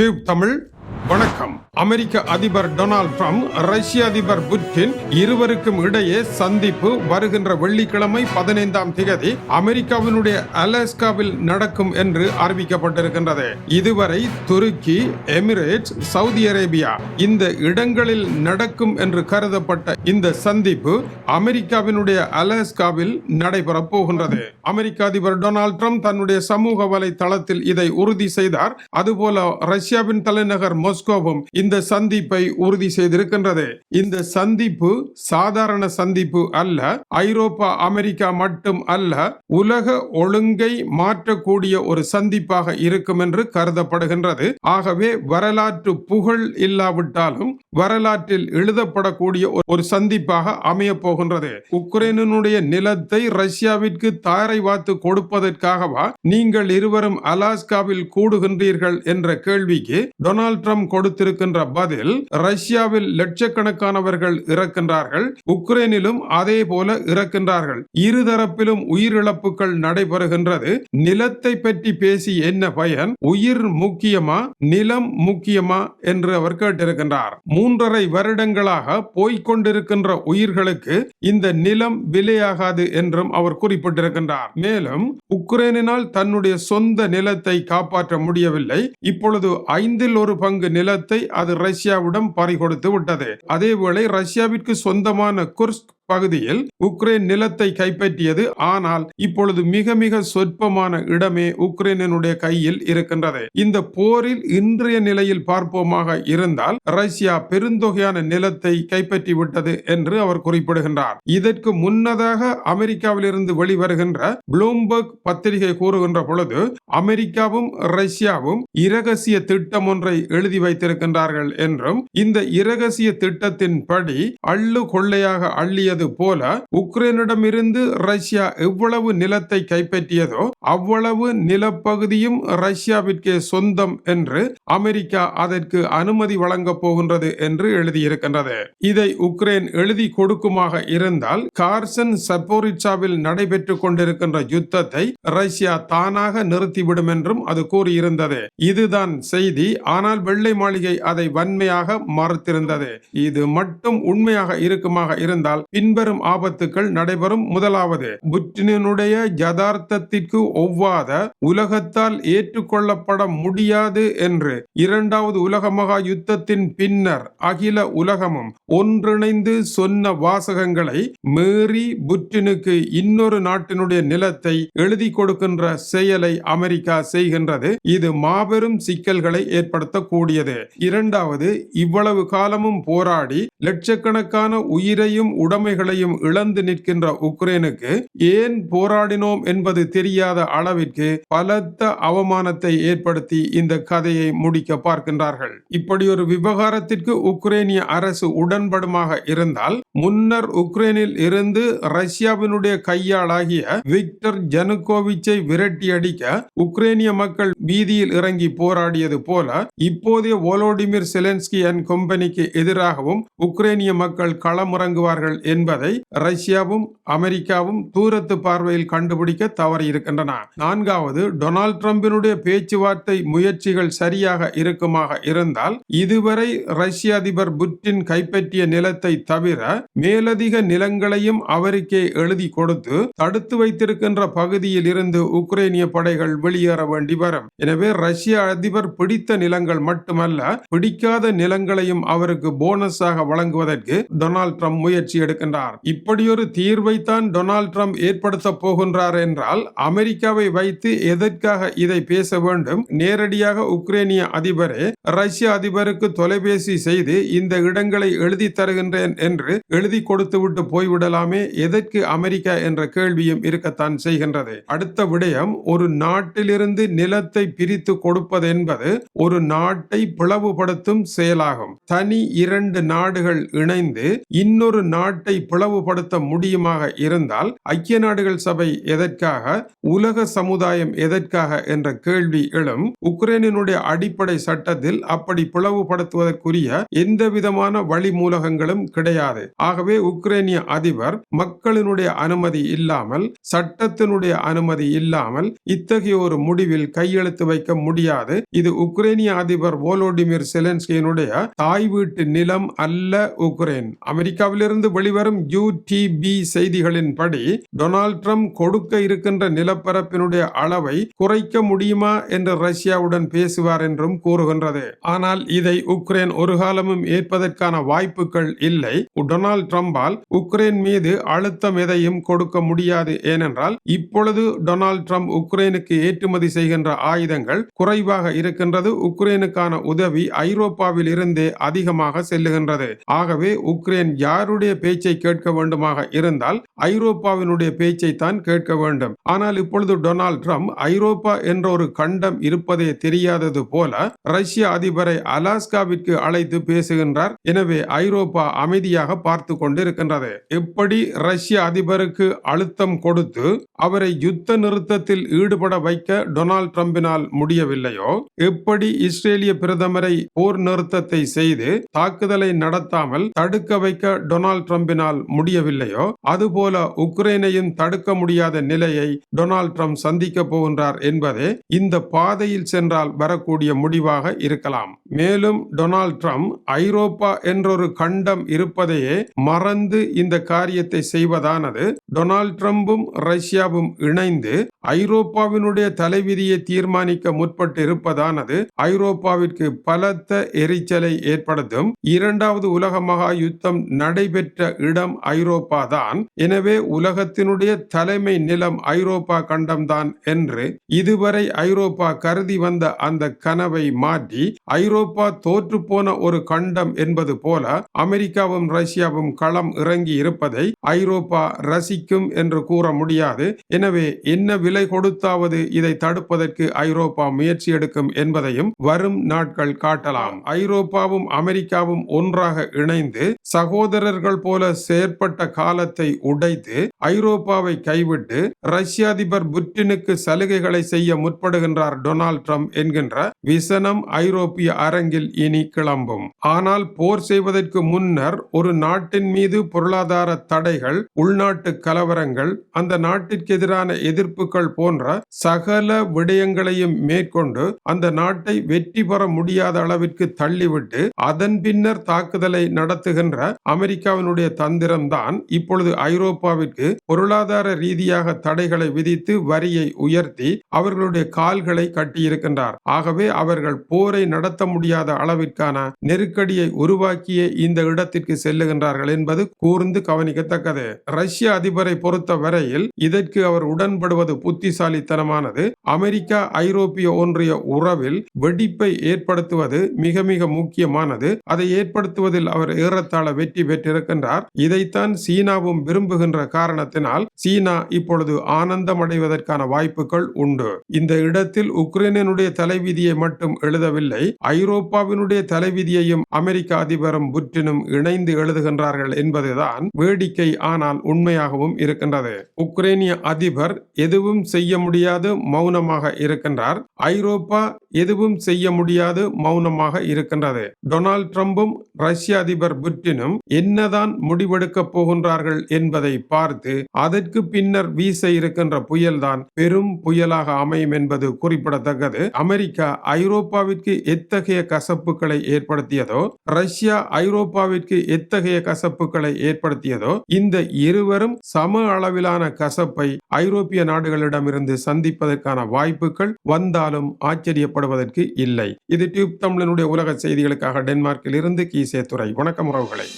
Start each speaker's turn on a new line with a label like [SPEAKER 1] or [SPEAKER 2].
[SPEAKER 1] Tube Tamil வணக்கம். அமெரிக்க அதிபர் Donald Trump ரஷ்ய அதிபர் புட்டின் இருவருக்கும் இடையே சந்திப்பு வருகின்ற வெள்ளிக்கிழமை பதினைந்தாம் திகதி அமெரிக்காவினுடைய அலாஸ்காவில் நடக்கும் என்று அறிவிக்கப்பட்டிருக்கின்றது. இதுவரை துருக்கி எமிரேட்ஸ் சவுதி அரேபியா இந்த இடங்களில் நடக்கும் என்று கருதப்பட்ட இந்த சந்திப்பு அமெரிக்காவினுடைய அலாஸ்காவில் நடைபெறப் போகின்றது. அமெரிக்க அதிபர் டொனால்ட் ட்ரம்ப் தன்னுடைய சமூக வலைதளத்தில் இதை உறுதி செய்தார். அதுபோல ரஷ்யாவின் தலைநகர் மாஸ்கோவும் இந்த சந்திப்பை உறுதி செய்திருக்கின்றது. இந்த சந்திப்பு சாதாரண சந்திப்பு அல்ல ஐரோப்பா அமெரிக்கா மட்டும் அல்ல உலக ஒழுங்கை மாற்றக்கூடிய ஒரு சந்திப்பாக இருக்கும் என்று கருதப்படுகின்றது. ஆகவே வரலாற்று புகழ் இல்லாவிட்டாலும் வரலாற்றில் எழுதப்படக்கூடிய ஒரு- ஒரு சந்திப்பாக அமைய போகின்றது. உக்ரைனுடைய நிலத்தை ரஷ்யாவிற்கு தாரை வாத்து கொடுப்பதற்காகவா நீங்கள் இருவரும் அலாஸ்காவில் கூடுகின்றீர்கள் என்ற கேள்விக்கு டொனால்ட் ட்ரம்ப் கொடுத்திருக்கின்ற பதில் ரஷ்யாவில் லட்சக்கணக்கானவர்கள் இறக்கின்றார்கள் உக்ரைனிலும் அதே போல இறக்கின்றார்கள். இருதரப்பிலும் உயிரிழப்புகள் நடைபெறுகின்றது. நிலத்தை பற்றி பேசி என்ன பயன்? உயிர் முக்கியமா? நிலம் முக்கியமா? என்று அவர் கேட்டிருக்கின்றார். மூன்றரை வருடங்களாக போய்க்கொண்டிருக்கின்ற உயிர்களுக்கு இந்த நிலம் விலையாகாது என்றும் அவர் குறிப்பிட்டிருக்கின்றார். மேலும் உக்ரைனினால் தன்னுடைய சொந்த நிலத்தை காப்பாற்ற முடியவில்லை. இப்பொழுது ஐந்தில் ஒரு பங்கு நிலத்தை அது ரஷ்யாவிடம் பறிகொடுத்து விட்டது. அதேவேளை ரஷ்யாவிற்கு சொந்தமான குர்ஸ்க் பகுதியில் உக்ரைன் நிலத்தை கைப்பற்றியது. ஆனால் இப்பொழுது மிக மிக சொற்பமான இடமே உக்ரைனுடைய கையில் இருக்கின்றது. இந்த போரில் இன்றைய நிலையில் பார்ப்போமாக இருந்தால் ரஷ்யா பெருந்தொகையான நிலத்தை கைப்பற்றி விட்டது என்று அவர் குறிப்பிடுகின்றார். இதற்கு முன்னதாக அமெரிக்காவிலிருந்து வெளிவருகின்ற புளூம்பர்க் பத்திரிகை கூறுகின்ற பொழுது அமெரிக்காவும் ரஷ்யாவும் இரகசிய திட்டம் ஒன்றை எழுதி வைத்திருக்கின்றார்கள் என்றும் இந்த இரகசிய திட்டத்தின் படி அள்ளு கொள்ளையாக அள்ளியது போல உக்ரைனிடமிருந்து ரஷ்யா எவ்வளவு நிலத்தை கைப்பற்றியதோ அவ்வளவு நிலப்பகுதியும் ரஷ்யாவிற்கே சொந்தம் என்று அமெரிக்கா அதற்கு அனுமதி வழங்கப் போகின்றது என்று எழுதியிருக்கின்றது. இதை உக்ரைன் எழுதி கொடுக்குமாக இருந்தால் கார்சன் சப்போரிச்சாவில் நடைபெற்றுக் கொண்டிருக்கின்ற யுத்தத்தை ரஷ்யா தானாக நிறுத்திவிடும் என்றும் அது கூறியிருந்தது. இதுதான் செய்தி. ஆனால் வெள்ளை மாளிகை அதை வன்மையாக மறுத்திருந்தது. இது மட்டும் உண்மையாக இருக்குமாக இருந்தால் பின் பின்வரும் ஆபத்துக்கள் நடைபெறும். முதலாவது புட்டினுடைய யதார்த்தத்திற்கு ஒவ்வாத உலகத்தால் ஏற்றுக்கொள்ளப்பட முடியாது என்று. இரண்டாவது உலக மகா யுத்தத்தின் பின்னர் அகில உலகமும் ஒன்றிணைந்து சொன்ன வாசகங்களை மீறி புட்டினுக்கு இன்னொரு நாட்டினுடைய நிலத்தை எழுதி கொடுக்கின்ற செயலை அமெரிக்கா செய்கின்றது. இது மாபெரும் சிக்கல்களை ஏற்படுத்தக்கூடியது. இரண்டாவது இவ்வளவு காலமும் போராடி லட்சக்கணக்கான உயிரையும் உடைமைகளையும் இழந்து நிற்கின்ற உக்ரைனுக்கு ஏன் போராடினோம் என்பது தெரியாத அளவிற்கு பலத்த அவமானத்தை ஏற்படுத்தி இந்த கதையை முடிக்க பார்க்கின்றார்கள். இப்படி ஒரு விவகாரத்திற்கு உக்ரைனிய அரசு உடன்படுமாக இருந்தால் முன்னர் உக்ரைனில் இருந்து ரஷ்யாவினுடைய கையாளாகிய விக்டர் ஜனுகோவிச்சை விரட்டி அடிக்க உக்ரைனிய மக்கள் வீதியில் இறங்கி போராடியது போல இப்போதைய வோலோடிமிர் செலன்ஸ்கி அண்ட் கம்பெனிக்கு எதிராகவும் உக்ரைனிய மக்கள் களமிறங்குவார்கள் என்பதை ரஷ்யாவும் அமெரிக்காவும் தூரத்து பார்வையில் கண்டுபிடிக்க தவறியிருக்கின்றன நான்காவது டொனால்ட் டிரம்பினுடைய பேச்சுவார்த்தை முயற்சிகள் சரியாக இருக்குமாக இருந்தால் இதுவரை ரஷ்ய அதிபர் புட்டின் கைப்பற்றிய நிலத்தை தவிர மேலதிக நிலங்களையும் அவருக்கே எழுதி கொடுத்து தடுத்து வைத்திருக்கின்ற பகுதியில் இருந்து உக்ரைனிய படைகள் வெளியேற வேண்டி வரும். எனவே ரஷ்ய அதிபர் பிடித்த நிலங்கள் மட்டுமல்ல பிடிக்காத நிலங்களையும் அவருக்கு போனஸாக வழங்குவதற்கு டொனால்ட் ட்ரம்ப் முயற்சி எடுக்கின்றார். இப்படியொரு தீர்வைத்தான் டொனால்ட் ட்ரம்ப் ஏற்படுத்த போகின்றார் என்றால் அமெரிக்காவை வைத்து எதற்காக இதை பேச வேண்டும்? நேரடியாக உக்ரைனிய அதிபரே ரஷ்ய அதிபருக்கு தொலைபேசி செய்து இந்த இடங்களை எழுதி தருகின்றேன் என்று எழுதி கொடுத்துவிட்டு போய்விடலாமே? எதற்கு அமெரிக்கா என்ற கேள்வியும் இருக்கத்தான் செய்கின்றது. அடுத்த விடயம் ஒரு நாட்டிலிருந்து நிலத்தை பிரித்து கொடுப்பது என்பது ஒரு நாட்டை பிளவுபடுத்தும் செயலாகும். தனி இரண்டு நாடுகள் இணைந்து இன்னொரு நாட்டை பிளவுபடுத்த முடியுமாக இருந்தால் ஐக்கிய நாடுகள் சபை எதற்காக உலக சமுதாயம் எதற்காக என்ற கேள்வி எழும் உக்ரைனினுடைய அடிப்படை சட்டத்தில் அப்படி பிளவுபடுத்துவதற்குரிய எந்த விதமான வழிமூலகங்களும் கிடையாது. ஆகவே உக்ரைனிய அதிபர் மக்களினுடைய அனுமதி இல்லாமல் சட்டத்தினுடைய அனுமதி இல்லாமல் இத்தகைய ஒரு முடிவில் கையெழுத்து வைக்க முடியாது. இது உக்ரைனிய அதிபர் வோலோடிமிர் செலன்ஸ்கியினுடைய தாய் வீட்டு நிலம் அல்ல உக்ரைன். அமெரிக்காவிலிருந்து வெளிவரும் யூடிபி செய்திகளின்படி டொனால்ட் ட்ரம்ப் கொடுக்க இருக்கின்ற நிலப்பரப்பினுடைய அளவை குறைக்க முடியுமா என்று ரஷ்யாவுடன் பேசுவார் என்றும் கூறுகின்றது. ஆனால் இதை உக்ரைன் ஒரு காலமும் ஏற்பதற்கான வாய்ப்புகள் இல்லை. டொனால்ட் ட்ரம்பால் உக்ரைன் மீது அழுத்தம் எதையும் கொடுக்க முடியாது. ஏனென்றால் இப்பொழுது டொனால்ட் ட்ரம்ப் உக்ரைனுக்கு ஏற்றுமதி செய்கின்ற ஆயுதங்கள் குறைவாக இருக்கின்றது. உக்ரைனுக்கான உதவி ஐரோப்பாவில் இருந்தே அதிகமாக செல்லுகின்றது. ஆகவே உக்ரைன் யாருடைய பேச்சை கேட்க வேண்டுமாக இருந்தால் ஐரோப்பாவினுடைய பேச்சை தான் கேட்க வேண்டும். ஆனால் இப்பொழுது டொனால்ட் ட்ரம்ப் ஐரோப்பா என்ற ஒரு கண்டம் இருப்பதே தெரியாதது போல ரஷ்ய அதிபரை அலாஸ்காவிற்கு அழைத்து பேசுகின்றார். எனவே ஐரோப்பா அமைதியாக பார்த்து கொண்டிருக்கின்றது. எப்படி ரஷ்ய அதிபருக்கு அழுத்தம் கொடுத்து அவரை யுத்த நிறுத்தத்தில் ஈடுபட வைக்க டொனால்ட் ட்ரம்பினால் முடியவில்லையோ? எப்படி இஸ்ரேலிய பிரதமரை போர் நிறுத்தத்தை செய்து தாக்குதலை நடத்தாமல் தடுக்க வைக்க டொனால்ட் ட்ரம்பினால் முடியவில்லையோ? அதுபோல உக்ரைனையும் தடுக்க முடியாத நிலையை டொனால்ட் ட்ரம்ப் சந்திக்க போகின்றார் என்பதே இந்த பாதையில் சென்றால் வரக்கூடிய முடிவாக இருக்கலாம். மேலும் டொனால்ட் ட்ரம்ப் ஐரோப்பா என்றொரு கண்டம் இருப்பதையே மறந்து இந்த காரியத்தை செய்வதானது டொனால்ட் ட்ரம்பும் ரஷ்யாவும் இணைந்து ஐரோப்பாவினுடைய தலைவிதியை தீர்மானிக்க முற்பட்டு இருப்பதானது ஐரோப்பாவிற்கு பலத்த எரிச்சலை ஏற்படுத்தும் இரண்டாவது உலக மகா யுத்தம் நடைபெற்ற இடம் இடம் ஐரோப்பா தான் எனவே உலகத்தினுடைய தலைமை நிலம் ஐரோப்பா கண்டம்தான் என்று இதுவரை ஐரோப்பா கருதி வந்த அந்த கனவை மாற்றி ஐரோப்பா தோற்றுப்போன ஒரு கண்டம் என்பது போல அமெரிக்காவும் ரஷ்யாவும் களம் இறங்கி இருப்பதை ஐரோப்பா ரசிக்கும் என்று கூற முடியாது. எனவே என்ன விலை கொடுத்தாவது இதை தடுப்பதற்கு ஐரோப்பா முயற்சி எடுக்கும் என்பதையும் வரும் நாட்கள் காட்டலாம். ஐரோப்பாவும் அமெரிக்காவும் ஒன்றாக இணைந்து சகோதரர்கள் போல செயற்பட்ட காலத்தை உடைத்து ஐரோப்பாவை கைவிட்டு ரஷ்ய அதிபர் புட்டினுக்கு சலுகைகளை செய்ய முற்படுகின்றார் டொனால்ட் ட்ரம்ப் என்கின்ற விசனம் ஐரோப்பிய அரங்கில் இனி கிளம்பும். ஆனால் போர் செய்வதற்கு முன்னர் ஒரு நாட்டின் மீது பொருளாதார தடைகள் உள்நாட்டு கலவரங்கள் அந்த நாட்டிற்கு எதிரான எதிர்ப்புகள் போன்ற சகல விடயங்களையும் மேற்கொண்டு அந்த நாட்டை வெற்றி பெற முடியாத அளவிற்கு தள்ளிவிட்டு அதன் பின்னர் தாக்குதலை நடத்துகின்ற அமெரிக்காவினுடைய தந்திரம்தான் இப்பொழுது ஐரோப்பாவிற்கு பொருளாதார ரீதியாக தடைகளை விதித்து வரியை உயர்த்தி அவர்களுடைய கால்களை கட்டியிருக்கின்றார். ஆகவே அவர்கள் போரை நடத்த முடியாத அளவிற்கான நெருக்கடியை உருவாக்கிய இந்த இடத்திற்கு செல்லுகின்றார்கள் என்பது கூர்ந்து கவனிக்கத்தக்கது. ரஷ்ய அதிபரை பொறுத்த வரையில் இதற்கு அவர் உடன்படுவது புத்திசாலித்தனமானது. அமெரிக்கா ஐரோப்பிய ஒன்றிய உறவில் வெடிப்பை ஏற்படுத்துவது மிக மிக முக்கியமானது. அதை ஏற்படுத்துவதில் அவர் ஏறத்தாழ வெற்றி பெற்றிருக்கின்றார். இதைத்தான் சீனாவும் விரும்புகின்ற காரணத்தினால் சீனா இப்பொழுது ஆனந்தம் அடைவதற்கான வாய்ப்புகள் உண்டு. இந்த இடத்தில் உக்ரைனுடைய தலைவிதியை மட்டும் எழுதவில்லை ஐரோப்பாவினுடைய தலைவிதியையும் அமெரிக்க அதிபரும் புட்டினும் இணைந்து எழுதுகின்றார்கள் என்பதுதான் வேடிக்கை ஆனால் உண்மையாகவும் இருக்கின்றது. உக்ரைனிய அதிபர் எதுவும் செய்ய முடியாது மௌனமாக இருக்கின்றார். ஐரோப்பா எதுவும் செய்ய முடியாது மௌனமாக இருக்கின்றது. டொனால்ட் ட்ரம்பும் ரஷ்ய அதிபர் புட்டினும் என்னதான் முடிவெடுக்க போகின்றார்கள் என்பதை பார்த்து அதற்கு பின்னர் வீச இருக்கின்ற புயல்தான் பெரும் புயலாக அமையும் என்பது குறிப்பிடத்தக்கது. அமெரிக்கா ஐரோப்பாவிற்கு எத்தகைய கசப்புகளை ஏற்படுத்தியதோ ரஷ்யா ஐரோப்பாவிற்கு எத்தகைய கசப்புகளை ஏற்படுத்தியதோ இந்த இருவரும் சம அளவிலான கசப்பை ஐரோப்பிய நாடுகளிடமிருந்து சந்திப்பதற்கான வாய்ப்புகள் வந்தாலும் ஆச்சரியப்படுவதற்கு இல்லை. இது டியூப் தமிழனுடைய உலக செய்திகளுக்காக டென்மார்க்கில் இருந்து கீசே துறை வணக்கம் உறவுகளை.